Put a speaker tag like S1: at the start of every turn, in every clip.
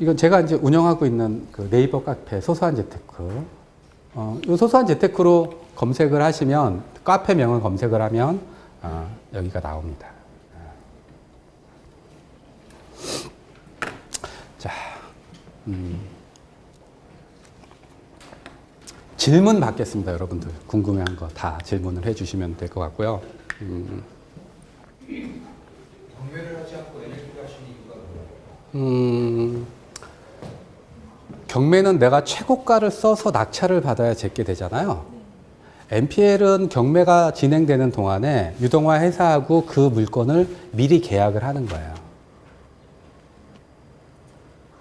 S1: 이건 제가 이제 운영하고 있는 그 네이버 카페 소소한 재테크. 어, 이 소소한 재테크로 검색을 하시면 카페 명을 검색을 하면 어, 여기가 나옵니다. 자, 음. 질문 받겠습니다, 여러분들. 궁금한 거 다 질문을 해주시면 될 것 같고요. 음. 음, 경매는 내가 최고가를 써서 낙찰을 받아야 제게 되잖아요. NPL은 경매가 진행되는 동안에 유동화 회사하고 그 물건을 미리 계약을 하는 거예요.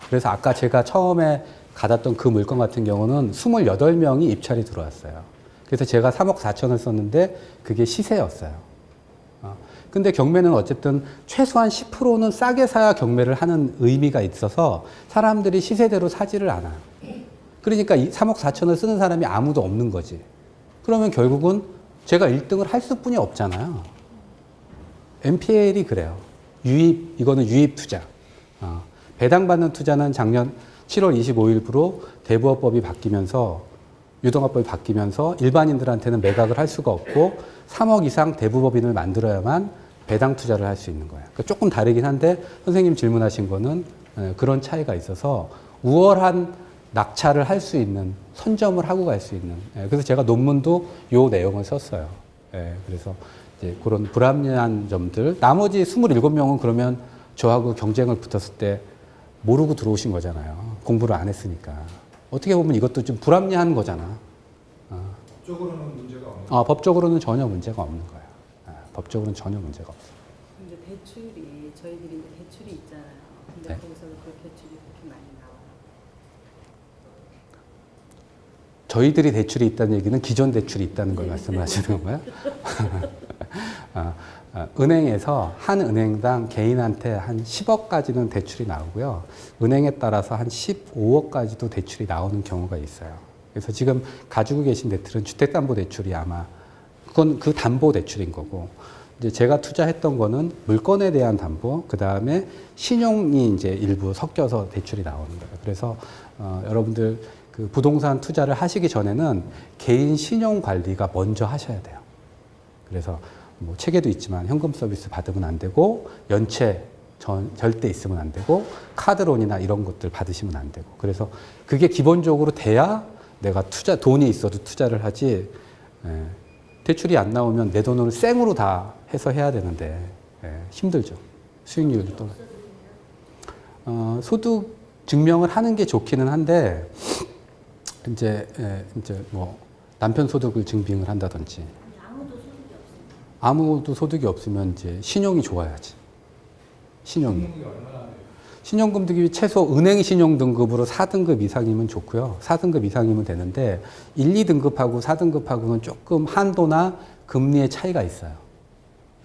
S1: 그래서 아까 제가 처음에 받았던 그 물건 같은 경우는 28명이 입찰이 들어왔어요. 그래서 제가 3억 4천을 썼는데 그게 시세였어요. 어, 근데 경매는 어쨌든 최소한 10%는 싸게 사야 경매를 하는 의미가 있어서 사람들이 시세대로 사지를 않아요. 그러니까 이 3억 4천을 쓰는 사람이 아무도 없는 거지. 그러면 결국은 제가 1등을 할 수뿐이 없잖아요. NPL이 그래요. 유입, 이거는 유입 투자. 어, 배당받는 투자는 작년 7월 25일부로 대부업법이 바뀌면서 유동화법이 바뀌면서 일반인들한테는 매각을 할 수가 없고 3억 이상 대부법인을 만들어야만 배당 투자를 할 수 있는 거예요. 그러니까 조금 다르긴 한데 선생님 질문하신 거는 예, 그런 차이가 있어서 우월한 낙찰을 할 수 있는 선점을 하고 갈 수 있는 예, 그래서 제가 논문도 요 내용을 썼어요. 예, 그래서 이제 그런 불합리한 점들 나머지 27명은 그러면 저하고 경쟁을 붙었을 때 모르고 들어오신 거잖아요. 공부를 안 했으니까. 어떻게 보면 이것도 좀 불합리한 거잖아.
S2: 법적으로는 문제가 없는
S1: 아, 법적으로는 전혀 문제가 없는 거예요. 아, 법적으로는 전혀 문제가 없어요.
S3: 근데 대출이 저희들이 이제 대출이 있잖아요. 근데
S1: 네.
S3: 거기서 그 대출이 그렇게 많이 나와요.
S1: 저희들이 대출이 있다는 얘기는 기존 대출이 있다는 걸 말씀하시는 건가요? 아, 아, 은행에서 한 은행당 개인한테 한 10억까지는 대출이 나오고요. 은행에 따라서 한 15억까지도 대출이 나오는 경우가 있어요. 그래서 지금 가지고 계신 대출은 주택담보대출이 아마 그건 그 담보 대출인 거고 이제 제가 투자했던 거는 물건에 대한 담보, 그 다음에 신용이 이제 일부 섞여서 대출이 나오는 거예요. 그래서 어, 여러분들 그 부동산 투자를 하시기 전에는 개인 신용 관리가 먼저 하셔야 돼요. 그래서 뭐 체계도 있지만 현금 서비스 받으면 안 되고 연체 전, 절대 있으면 안 되고 카드론이나 이런 것들 받으시면 안 되고. 그래서 그게 기본적으로 돼야 내가 투자 돈이 있어도 투자를 하지 예, 대출이 안 나오면 내 돈을 생으로 다 해서 해야 되는데 예, 힘들죠. 수익률이 또 어, 소득 증명을 하는 게 좋기는 한데 이제 예, 이제 뭐 남편 소득을 증빙을 한다든지 아무도 소득이 없으면 이제 신용이 좋아야지. 신용이. 신용금 등급이 최소 은행 신용 등급으로 4등급 이상이면 좋고요. 4등급 이상이면 되는데 1, 2등급하고 4등급하고는 조금 한도나 금리의 차이가 있어요.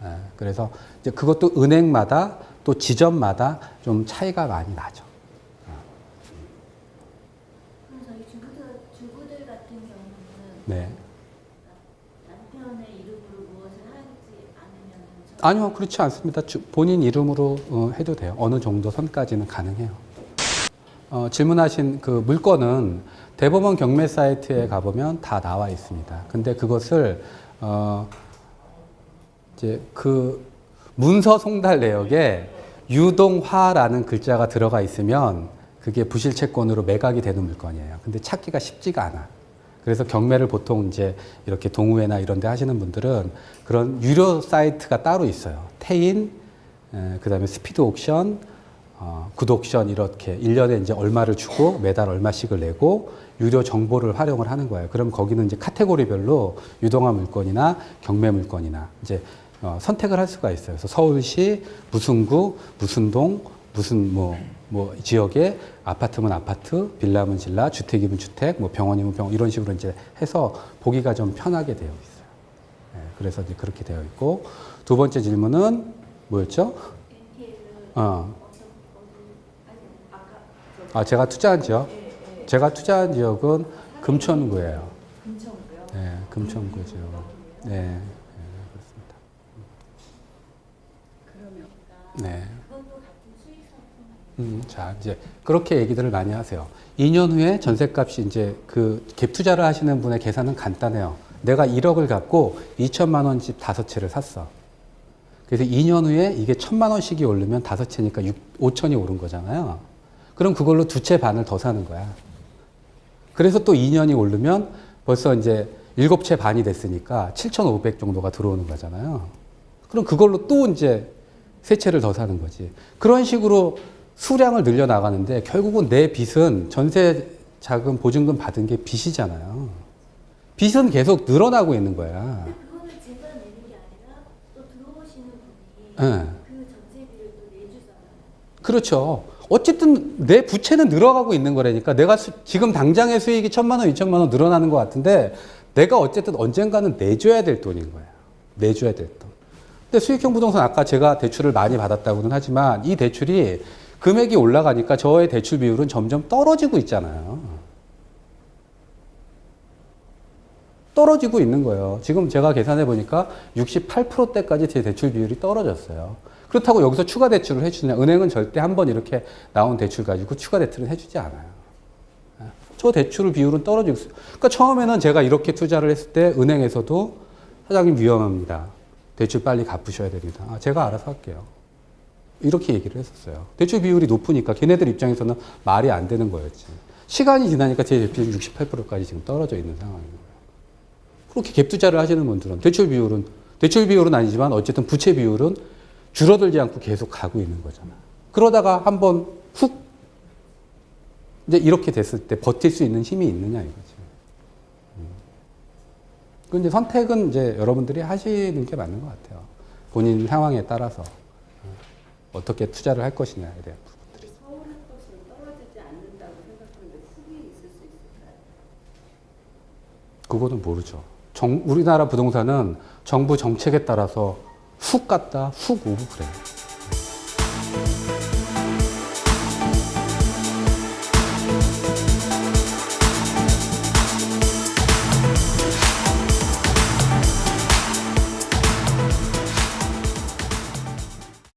S1: 예, 그래서 이제 그것도 은행마다 또 지점마다 좀 차이가 많이 나죠.
S4: 그럼 저희 주부들, 주부들 같은 경우는
S1: 네.
S4: 남편의 이름으로
S1: 아니요, 그렇지 않습니다. 주- 본인 이름으로 어, 해도 돼요. 어느 정도 선까지는 가능해요. 어, 질문하신 그 물건은 대법원 경매 사이트에 가보면 다 나와 있습니다. 근데 그것을 어, 이제 그 문서 송달 내역에 유동화라는 글자가 들어가 있으면 그게 부실채권으로 매각이 되는 물건이에요. 근데 찾기가 쉽지가 않아. 그래서 경매를 보통 이제 이렇게 동호회나 이런 데 하시는 분들은 그런 유료 사이트가 따로 있어요. 태인, 그 다음에 스피드 옥션, 어, 굿옥션 이렇게 1년에 이제 얼마를 주고 매달 얼마씩을 내고 유료 정보를 활용을 하는 거예요. 그럼 거기는 이제 카테고리별로 유동화 물건이나 경매 물건이나 이제 어, 선택을 할 수가 있어요. 그래서 서울시 무슨 구, 무슨 동, 무슨 뭐, 뭐 지역에 아파트면 아파트, 빌라면 빌라, 주택이면 주택, 뭐 병원이면 병원 이런 식으로 이제 해서 보기가 좀 편하게 되어 있어요. 예, 그래서 이제 그렇게 되어 있고 두 번째 질문은 뭐였죠? 어. 아 제가 투자한 지역? 제가 투자한 지역은 금천구예요.
S3: 금천구요.
S1: 네, 금천구 지역. 네, 네, 그렇습니다. 네. 음, 자, 이제 그렇게 얘기들을 많이 하세요. 2년 후에 전세값이 이제 그 갭 투자를 하시는 분의 계산은 간단해요. 내가 1억을 갖고 2천만 원 집 다섯 채를 샀어. 그래서 2년 후에 이게 천만 원씩이 오르면 다섯 채니까 6, 5천이 오른 거잖아요. 그럼 그걸로 두 채 반을 더 사는 거야. 그래서 또 2년이 오르면 벌써 이제 일곱 채 반이 됐으니까 7,500 정도가 들어오는 거잖아요. 그럼 그걸로 또 이제 세 채를 더 사는 거지. 그런 식으로 수량을 늘려 나가는데 결국은 내 빚은 전세 자금 보증금 받은 게 빚이잖아요. 빚은 계속 늘어나고 있는 거야.
S4: 근데 그거는 제가 내는 게 아니라 또 들어오시는 분이
S1: 예.
S4: 그 전세비를 또 내주잖아요.
S1: 그렇죠. 어쨌든 내 부채는 늘어가고 있는 거라니까 내가 수- 지금 당장의 수익이 천만 원, 이천만 원 늘어나는 것 같은데 내가 어쨌든 언젠가는 내줘야 될 돈인 거야. 내줘야 될 돈. 근데 수익형 부동산 아까 제가 대출을 많이 받았다고는 하지만 이 대출이 금액이 올라가니까 저의 대출 비율은 점점 떨어지고 있잖아요. 떨어지고 있는 거예요. 지금 제가 계산해 보니까 68%대까지 제 대출 비율이 떨어졌어요. 그렇다고 여기서 추가 대출을 해주냐? 은행은 절대 한 번 이렇게 나온 대출 가지고 추가 대출은 해주지 않아요. 예. 저 대출 비율은 떨어지고 있어요. 그러니까 처음에는 제가 이렇게 투자를 했을 때 은행에서도 사장님 위험합니다. 대출 빨리 갚으셔야 됩니다. 아, 제가 알아서 할게요. 이렇게 얘기를 했었어요. 대출 비율이 높으니까 걔네들 입장에서는 말이 안 되는 거였지. 시간이 지나니까 제 비율이 68%까지 지금 떨어져 있는 상황인 거예요. 그렇게 갭 투자를 하시는 분들은 대출 비율은 대출 비율은 아니지만 어쨌든 부채 비율은 줄어들지 않고 계속 가고 있는 거잖아. 그러다가 한번 훅 이제 이렇게 됐을 때 버틸 수 있는 힘이 있느냐 이거지. 음. 그 이제 선택은 이제 여러분들이 하시는 게 맞는 것 같아요. 본인 상황에 따라서 어, 어떻게 투자를 할 것이냐에 대한 부분들이. 그거는 모르죠. 정, 우리나라 부동산은 정부 정책에 따라서 훅 갔다 훅 오고 그래요.